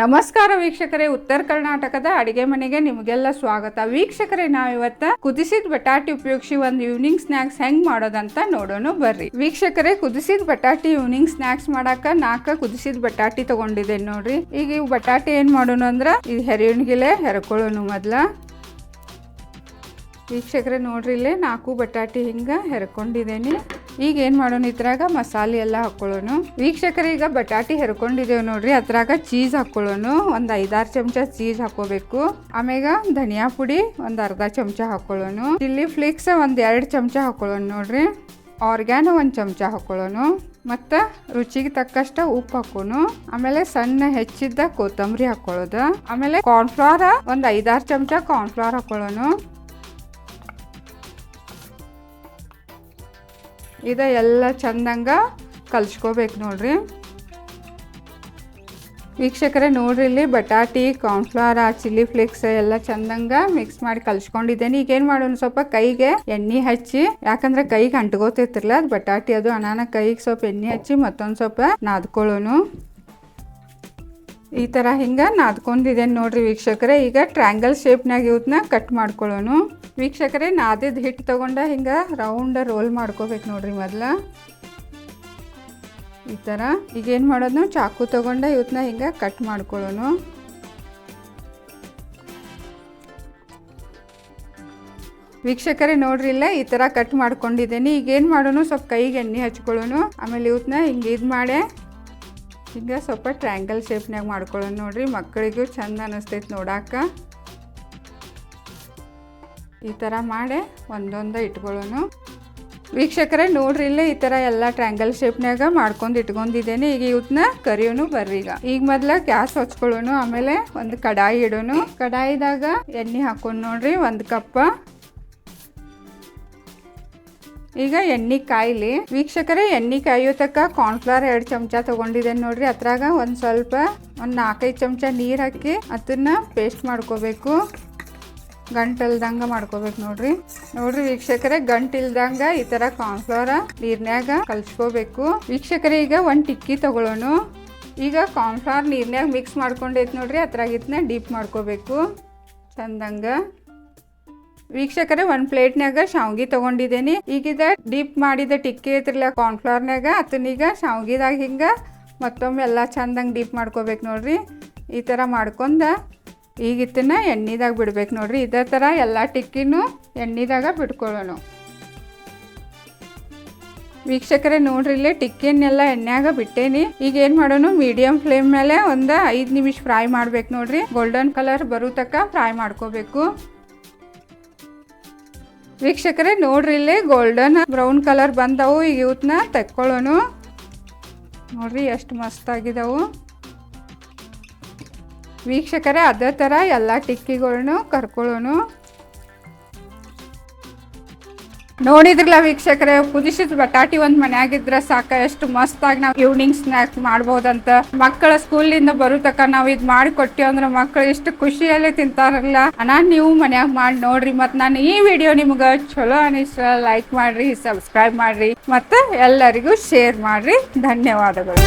ನಮಸ್ಕಾರ ವೀಕ್ಷಕರೇ, ಉತ್ತರ ಕರ್ನಾಟಕದ ಅಡಿಗೆ ಮನೆಗೆ ನಿಮಗೆಲ್ಲ ಸ್ವಾಗತ. ವೀಕ್ಷಕರೇ ನಾವು ಇವತ್ತ ಕುದಿಸಿದ ಬಟಾಟಿ ಉಪಯೋಗಿಸಿ ಒಂದು ಈವ್ನಿಂಗ್ ಸ್ನಾಕ್ಸ್ ಹೆಂಗ್ ಮಾಡೋದಂತ ನೋಡೋಣ ಬರ್ರಿ. ವೀಕ್ಷಕರೇ, ಕುದಿಸಿದ ಬಟಾಟಿ ಈವ್ನಿಂಗ್ ಸ್ನಾಕ್ಸ್ ಮಾಡಾಕ ನಾಲ್ಕ ಕುದಿಸಿದ ಬಟಾಟಿ ತಗೊಂಡಿದ್ದೆ ನೋಡ್ರಿ. ಈಗ ಇವು ಬಟಾಟಿ ಏನ್ ಮಾಡೋಣ ಅಂದ್ರ ಇದು ಹೆರಿಣಿಗಿಲೆ ಹೆರ್ಕೊಳ್ಳೋಣ ಮೊದ್ಲ. ವೀಕ್ಷಕರೇ, ನೋಡ್ರಿ ಇಲ್ಲೇ ನಾಲ್ಕು ಬಟಾಟಿ ಹಿಂಗ ಹೆರ್ಕೊಂಡಿದ್ದೇನೆ. ಈಗ ಏನು ಮಾಡೋಣ, ಇದ್ರಾಗ ಮಸಾಲೆ ಎಲ್ಲ ಹಾಕೊಳ್ಳೋಣ. ವೀಕ್ಷಕರೇ, ಈಗ ಬಟಾಟಿ ಹೆರ್ಕೊಂಡಿದ್ದೇವೆ ನೋಡ್ರಿ. ಅದ್ರಾಗ ಚೀಸ್ ಹಾಕೊಳ್ಳೋಣ. ಒಂದು ಐದಾರು ಚಮಚ ಚೀಸ್ ಹಾಕೋಬೇಕು. ಆಮೇಗ ಧನಿಯಾ ಪುಡಿ ಒಂದು ಅರ್ಧ ಚಮಚ ಹಾಕೊಳ್ಳೋಣ. ಚಿಲ್ಲಿ ಫ್ಲೇಕ್ಸ್ ಒಂದು ಎರಡು ಚಮಚ ಹಾಕೊಳ್ಳೋಣ ನೋಡ್ರಿ. ಆರ್ಗ್ಯಾನ್ ಒಂದು ಚಮಚ ಹಾಕೊಳ್ಳೋಣ. ಮತ್ತು ರುಚಿಗೆ ತಕ್ಕಷ್ಟು ಉಪ್ಪು ಹಾಕೋನು ಆಮೇಲೆ ಸಣ್ಣ ಹೆಚ್ಚಿದ್ದ ಕೊತ್ತಂಬರಿ ಹಾಕೊಳ್ಳೋದು. ಆಮೇಲೆ ಕಾರ್ನ್ಫ್ಲವರ್ ಒಂದು ಐದಾರು ಚಮಚ ಕಾರ್ನ್ಫ್ಲವರ್ ಹಾಕೊಳ್ಳೋಣ. ಇದ ಎಲ್ಲ ಚಂದಂಗ ಕಲ್ಸ್ಕೋಬೇಕು ನೋಡ್ರಿ. ವೀಕ್ಷಕರೇ, ನೋಡ್ರಿ ಇಲ್ಲಿ ಬಟಾಟಿ ಕಾರ್ನ್ಫ್ಲವರ್ ಚಿಲ್ಲಿ ಫ್ಲೇಕ್ಸ್ ಎಲ್ಲ ಚಂದಂಗ ಮಿಕ್ಸ್ ಮಾಡಿ ಕಲ್ಸ್ಕೊಂಡಿದ್ದೇನೆ. ಈಗ ಏನ್ ಮಾಡೋಣ ಸ್ವಲ್ಪ ಕೈಗೆ ಎಣ್ಣೆ ಹಚ್ಚಿ, ಯಾಕಂದ್ರೆ ಕೈಗೆ ಅಂಟ್ಕೋತಿರ್ತಿರ್ಲ ಅದು ಬಟಾಟಿ ಅದು ಅನಾನ ಕೈಗೆ ಸ್ವಲ್ಪ ಎಣ್ಣೆ ಹಚ್ಚಿ ಮತ್ತೊಂದು ಸ್ವಲ್ಪ ನಾದ್ಕೊಳ್ಳೋನು. ಈ ಥರ ಹಿಂಗೆ ನಾದ್ಕೊಂಡಿದ್ದೇನೆ ನೋಡ್ರಿ ವೀಕ್ಷಕರೇ. ಈಗ ಟ್ರ್ಯಾಂಗಲ್ ಶೇಪ್ನಾಗ ಇವತ್ತನ್ನ ಕಟ್ ಮಾಡ್ಕೊಳ್ಳೋನು. ವೀಕ್ಷಕರೇ ನಾದಿದ್ದು ಹಿಟ್ಟು ತೊಗೊಂಡ ಹಿಂಗೆ ರೌಂಡ ರೋಲ್ ಮಾಡ್ಕೋಬೇಕು ನೋಡ್ರಿ ಮೊದಲ. ಈ ಥರ ಈಗ ಏನು ಮಾಡೋದು ಚಾಕು ತೊಗೊಂಡ ಇವತ್ತನ್ನ ಹಿಂಗೆ ಕಟ್ ಮಾಡ್ಕೊಳ್ಳೋನು. ವೀಕ್ಷಕರೇ, ನೋಡ್ರಿ ಇಲ್ಲ ಈ ಥರ ಕಟ್ ಮಾಡ್ಕೊಂಡಿದ್ದೇನೆ. ಈಗ ಏನು ಮಾಡೋನು? ಸ್ವಲ್ಪ ಕೈಗೆ ಎಣ್ಣೆ ಹಚ್ಕೊಳ್ಳೋನು. ಆಮೇಲೆ ಇವತ್ತನ್ನ ಹಿಂಗೆ ಇದು ಮಾಡಿ. ಹಿಂಗೆ ಸ್ವಲ್ಪ ಟ್ರ್ಯಾಂಗಲ್ ಶೇಪ್ನಾಗ ಮಾಡ್ಕೊಳ್ಳೋಣ ನೋಡ್ರಿ. ಮಕ್ಕಳಿಗೂ ಚಂದ ಅನ್ನಿಸ್ತೈತೆ ನೋಡಾಕ. ಈ ಥರ ಮಾಡಿ ಒಂದೊಂದು ಇಟ್ಕೊಳ್ಳೋಣ. ವೀಕ್ಷಕರೇ, ನೋಡ್ರಿ ಇಲ್ಲೇ ಈ ಥರ ಎಲ್ಲ ಟ್ರ್ಯಾಂಗಲ್ ಶೇಪ್ನಾಗ ಮಾಡ್ಕೊಂಡು ಇಟ್ಕೊಂಡಿದ್ದೇನೆ. ಈಗ ಇವತ್ತನ್ನ ಕರಿಯೋನು ಬರ್ರಿ ಈಗ. ಈಗ ಮೊದ್ಲ ಗ್ಯಾಸ್ ಹಚ್ಕೊಳ್ಳೋಣ ಆಮೇಲೆ ಒಂದು ಕಡಾಯಿ ಇಡೋನು. ಕಡಾಯಿದಾಗ ಎಣ್ಣೆ ಹಾಕೊಂಡು ನೋಡ್ರಿ, ಒಂದು ಕಪ್ಪ. ಈಗ ಎಣ್ಣೆ ಕಾಯಿಲಿ. ವೀಕ್ಷಕರೇ, ಎಣ್ಣೆ ಕಾಯೋ ತಕ್ಕ ಕಾರ್ನ್ಫ್ಲವರ್ ಎರಡು ಚಮಚ ತಗೊಂಡಿದ್ದೇನೆ ನೋಡ್ರಿ. ಅದ್ರಾಗ ಒಂದು ಸ್ವಲ್ಪ ಒಂದು ನಾಲ್ಕೈದು ಚಮಚ ನೀರು ಹಾಕಿ ಅದನ್ನ ಪೇಸ್ಟ್ ಮಾಡ್ಕೋಬೇಕು. ಗಂಟಲ್ದಂಗ ಮಾಡ್ಕೋಬೇಕು ನೋಡ್ರಿ. ನೋಡ್ರಿ ವೀಕ್ಷಕರೇ, ಗಂಟಿಲ್ದಂಗ ಈ ತರ ಕಾರ್ನ್ಫ್ಲವರ್ ನೀರ್ನ್ಯಾಗ ಕಲ್ಸ್ಕೋಬೇಕು. ವೀಕ್ಷಕರೇ, ಈಗ ಒಂದು ಟಿಕ್ಕಿ ತಗೊಳ್ಳೋಣ. ಈಗ ಕಾರ್ನ್ಫ್ಲವರ್ ನೀರ್ನ್ಯಾಗ ಮಿಕ್ಸ್ ಮಾಡ್ಕೊಂಡೈತೆ ನೋಡ್ರಿ. ಅದ್ರಾಗ ಇದನ್ನ ಡೀಪ್ ಮಾಡ್ಕೋಬೇಕು. ಚಂದಂಗ ವೀಕ್ಷಕರೇ, ಒಂದು ಪ್ಲೇಟ್ನಾಗ ಶಾವ್ಗಿ ತಗೊಂಡಿದ್ದೇನೆ. ಈಗಿದ ಡೀಪ್ ಮಾಡಿದ ಟಿಕ್ಕಿ ಐತ್ರಲ್ಲ ಕಾರ್ನ್ಫ್ಲವರ್ನಾಗ ಅದನ್ನೀಗ ಶಾವ್ಗಿದಾಗ ಹಿಂಗೆ ಮತ್ತೊಮ್ಮೆ ಎಲ್ಲ ಚಂದಂಗೆ ಡೀಪ್ ಮಾಡ್ಕೋಬೇಕು ನೋಡ್ರಿ. ಈ ಥರ ಮಾಡ್ಕೊಂಡ ಈಗ ಇದನ್ನ ಎಣ್ಣೆದಾಗ ಬಿಡ್ಬೇಕು ನೋಡ್ರಿ. ಇದೇ ಥರ ಎಲ್ಲ ಟಿಕ್ಕಿನೂ ಎಣ್ಣೆದಾಗ ಬಿಟ್ಕೊಳ್ಳೋಣ. ವೀಕ್ಷಕರೇ, ನೋಡ್ರಿ ಇಲ್ಲೇ ಟಿಕ್ಕಿನೆಲ್ಲ ಎಣ್ಣೆಯಾಗ ಬಿಟ್ಟೇನಿ. ಈಗ ಏನು ಮಾಡೋಣ ಮೀಡಿಯಂ ಫ್ಲೇಮ್ ಮೇಲೆ ಒಂದು ಐದು ನಿಮಿಷ ಫ್ರೈ ಮಾಡ್ಬೇಕು ನೋಡ್ರಿ. ಗೋಲ್ಡನ್ ಕಲರ್ ಬರೋ ತಕ್ಕ ಫ್ರೈ ಮಾಡ್ಕೋಬೇಕು. ವೀಕ್ಷಕರೇ, ನೋಡ್ರಿ ಇಲ್ಲಿ ಗೋಲ್ಡನ್ ಬ್ರೌನ್ ಕಲರ್ ಬಂದವು. ಈಗ ಇವತ್ತನ್ನ ತಕ್ಕೊಳ್ಳೋಣ. ನೋಡ್ರಿ ಎಷ್ಟು ಮಸ್ತ್ ಆಗಿದಾವು. ವೀಕ್ಷಕರೇ, ಅದೇ ಥರ ಎಲ್ಲ ಟಿಕ್ಕಿಗಳನ್ನು ಕರ್ಕೊಳ್ಳೋಣ. ನೋಡಿದ್ರಲ್ಲ ವೀಕ್ಷಕರೇ ಕುದಿಸಿದ ಬಟಾಟಿ ಒಂದ್ ಮನ್ಯಾಗಿದ್ರೆ ಸಾಕ, ಎಷ್ಟು ಮಸ್ತ್ ಆಗಿ ನಾವು ಈವ್ನಿಂಗ್ ಸ್ನಾಕ್ಸ್ ಮಾಡ್ಬೋದಂತ. ಮಕ್ಕಳ ಸ್ಕೂಲಿಂದ ಬರೋ ತಕ ನಾವು ಇದು ಮಾಡಿ ಕೊಟ್ಟಿವಿ ಅಂದ್ರೆ ಮಕ್ಕಳು ಎಷ್ಟು ಖುಷಿಯಲ್ಲಿ ತಿಂತಾರಲ್ಲ. ಅಣ್ಣ, ನೀವು ಮನ್ಯಾಗ ಮಾಡಿ ನೋಡ್ರಿ. ಮತ್ ನಾನು ಈ ವಿಡಿಯೋ ನಿಮ್ಗ ಚಲೋ ಅನಿಸ್ತ ಲೈಕ್ ಮಾಡ್ರಿ ಸಬ್ಸ್ಕ್ರೈಬ್ ಮಾಡ್ರಿ. ಮತ್ತೆ ಎಲ್ಲರಿಗೂ ಶೇರ್ ಮಾಡ್ರಿ. ಧನ್ಯವಾದಗಳು.